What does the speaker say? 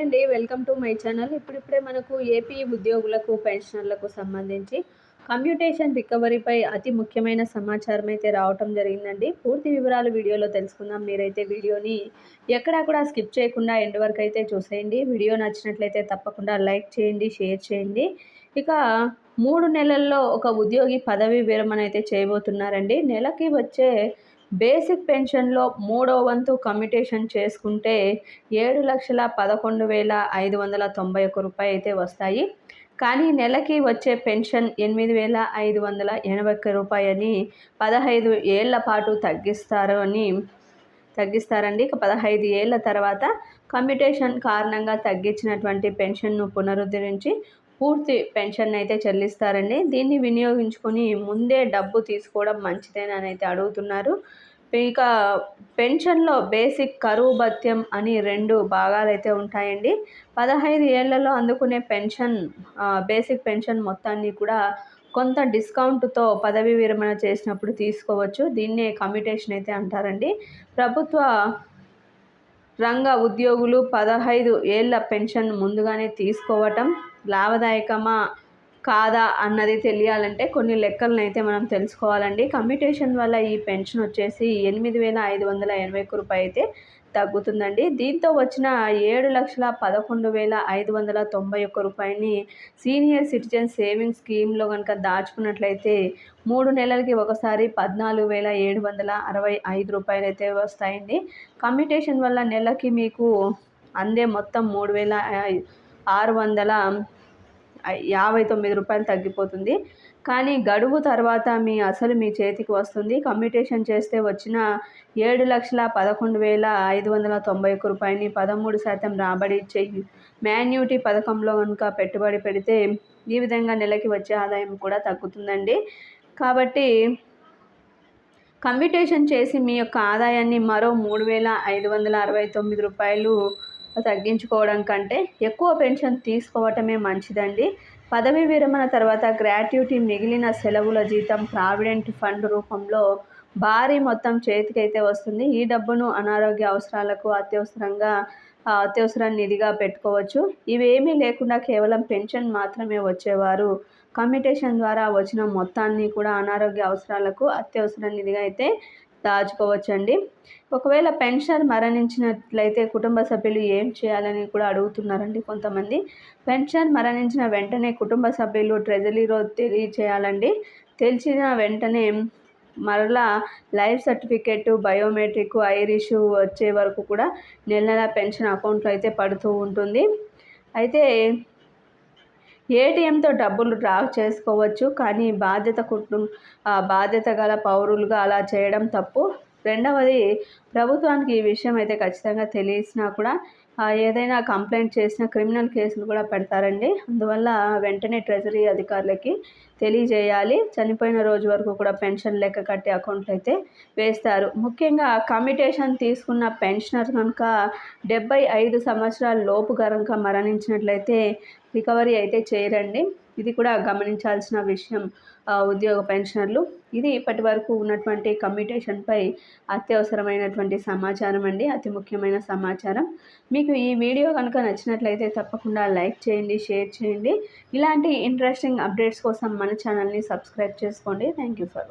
అండి welcome to my channel. ఇప్పుడిప్పుడే మనకు ఏపీ ఉద్యోగులకు పెన్షనర్లకు సంబంధించి కమ్యూటేషన్ రికవరీపై అతి ముఖ్యమైన సమాచారం అయితే రావటం జరిగిందండి. పూర్తి వివరాలు వీడియోలో తెలుసుకుందాం. మీరైతే వీడియోని ఎక్కడా కూడా స్కిప్ చేయకుండా ఎండ్ వరకు అయితే చూసేయండి. వీడియో నచ్చినట్లయితే తప్పకుండా లైక్ చేయండి షేర్ చేయండి. ఇక మూడు నెలల్లో ఒక ఉద్యోగి పదవి విరమణ అయితే చేయబోతున్నారండి. నెలకి వచ్చే బేసిక్ పెన్షన్లో మూడో వంతు కమ్యూటేషన్ చేసుకుంటే ఏడు లక్షల పదకొండు వేల ఐదు వందల తొంభై ఒక్క రూపాయి అయితే వస్తాయి. కానీ నెలకి వచ్చే పెన్షన్ ఎనిమిది వేల ఐదు వందల ఎనభై ఒక్క రూపాయని పదహైదు ఏళ్ళ పాటు తగ్గిస్తారు అని తగ్గిస్తారండి. ఇక పదహైదు ఏళ్ళ తర్వాత కమ్యూటేషన్ కారణంగా తగ్గించినటువంటి పెన్షన్ను పునరుద్ధరించి పూర్తి పెన్షన్ అయితే చెల్లిస్తారండి. దీన్ని వినియోగించుకొని ముందే డబ్బు తీసుకోవడం మంచిదేనని అయితే అడుగుతున్నారు. ఇక పెన్షన్లో బేసిక్ కరువు భత్యం అని రెండు భాగాలు అయితే ఉంటాయండి. పదహైదు ఏళ్ళలో అందుకునే పెన్షన్ బేసిక్ పెన్షన్ మొత్తాన్ని కూడా కొంత డిస్కౌంట్తో పదవి విరమణ చేసినప్పుడు తీసుకోవచ్చు. దీన్నే కమ్యూటేషన్ అయితే అంటారండి. ప్రభుత్వ రంగ ఉద్యోగులు పదహైదు ఏళ్ళ పెన్షన్ ముందుగానే తీసుకోవటం లాభదాయకమా? కాదా అన్నది తెలియాలంటే కొన్ని లెక్కలను అయితే మనం తెలుసుకోవాలండి. కమ్యూటేషన్ వల్ల ఈ పెన్షన్ వచ్చేసి ఎనిమిది వేల ఐదు వందల ఎనభై ఒక్క రూపాయి అయితే తగ్గుతుందండి. దీంతో వచ్చిన ఏడు లక్షల పదకొండు వేల ఐదు వందల తొంభై ఒక్క రూపాయని సీనియర్ సిటిజన్ సేవింగ్స్ స్కీమ్లో కనుక దాచుకున్నట్లయితే మూడు నెలలకి ఒకసారి పద్నాలుగు వేల ఏడు వందల అరవై ఐదు రూపాయలు అయితే వస్తాయండి. కమ్యూటేషన్ వల్ల నెలకి మీకు అందే మొత్తం మూడు వేల ఆరు వందల యాభై తొమ్మిది రూపాయలు తగ్గిపోతుంది. కానీ గడువు తర్వాత మీ అసలు మీ చేతికి వస్తుంది. కమ్యూటేషన్ చేస్తే వచ్చిన ఏడు లక్షల పదకొండు వేల ఐదు వందల తొంభై ఒక్క రూపాయని పదమూడు శాతం రాబడి చెయ్యి. మాన్యూటీ పథకంలో కనుక పెట్టుబడి పెడితే ఈ విధంగా నెలకి వచ్చే ఆదాయం కూడా తగ్గుతుందండి. కాబట్టి కమ్యూటేషన్ చేసి మీ యొక్క ఆదాయాన్ని మరో మూడు వేల ఐదు వందల అరవై తొమ్మిది రూపాయలు తగ్గించుకోవడం కంటే ఎక్కువ పెన్షన్ తీసుకోవటమే మంచిదండి. పదవీ విరమణ తర్వాత గ్రాట్యుటీ మిగిలిన సెలవుల జీతం ప్రావిడెంట్ ఫండ్ రూపంలో భారీ మొత్తం చేతికైతే వస్తుంది. ఈ డబ్బును అనారోగ్య అవసరాలకు అత్యవసరంగా అత్యవసర నిధిగా పెట్టుకోవచ్చు. ఇవేమీ లేకుండా కేవలం పెన్షన్ మాత్రమే వచ్చేవారు. కమ్యూటేషన్ ద్వారా వచ్చిన మొత్తాన్ని కూడా అనారోగ్య అవసరాలకు అత్యవసర నిధిగా అయితే దాచుకోవచ్చండి. ఒకవేళ పెన్షన్ మరణించినట్లయితే కుటుంబ సభ్యులు ఏం చేయాలని కూడా అడుగుతున్నారండి కొంతమంది. పెన్షన్ మరణించిన వెంటనే కుటుంబ సభ్యులు ట్రెజరీలో తెలియచేయాలండి. తెలిసిన వెంటనే మరలా లైఫ్ సర్టిఫికెట్ బయోమెట్రిక్ ఐరిష్ వచ్చే వరకు కూడా నెల నెల పెన్షన్ అకౌంట్లో అయితే పడుతూ ఉంటుంది. అయితే ఏటీఎంతో డబ్బులు డ్రా చేసుకోవచ్చు కానీ బాధ్యత కుటుంబ బాధ్యత గల పౌరులుగా అలా చేయడం తప్పు. రెండవది ప్రభుత్వానికి ఈ విషయం అయితే ఖచ్చితంగా తెలిసినా కూడా ఏదైనా కంప్లైంట్ చేసిన క్రిమినల్ కేసులు కూడా పెడతారండి. అందువల్ల వెంటనే ట్రెజరీ అధికారులకి తెలియజేయాలి. చనిపోయిన రోజు వరకు కూడా పెన్షన్ లెక్క కట్టే అకౌంట్లు అయితే వేస్తారు. ముఖ్యంగా కమిటేషన్ తీసుకున్న పెన్షనర్ కనుక డెబ్బై ఐదు సంవత్సరాల లోపు కనుక మరణించినట్లయితే రికవరీ అయితే చేయరండి. ఇది కూడా గమనించాల్సిన విషయం ఉద్యోగ పెన్షనర్లు. ఇది ఇప్పటి వరకు ఉన్నటువంటి కమ్యూటేషన్పై అత్యవసరమైనటువంటి సమాచారం అండి. అతి ముఖ్యమైన సమాచారం. మీకు ఈ వీడియో కనుక నచ్చినట్లయితే తప్పకుండా లైక్ చేయండి షేర్ చేయండి. ఇలాంటి ఇంట్రెస్టింగ్ అప్డేట్స్ కోసం మన ఛానల్ని సబ్స్క్రైబ్ చేసుకోండి. Thank you for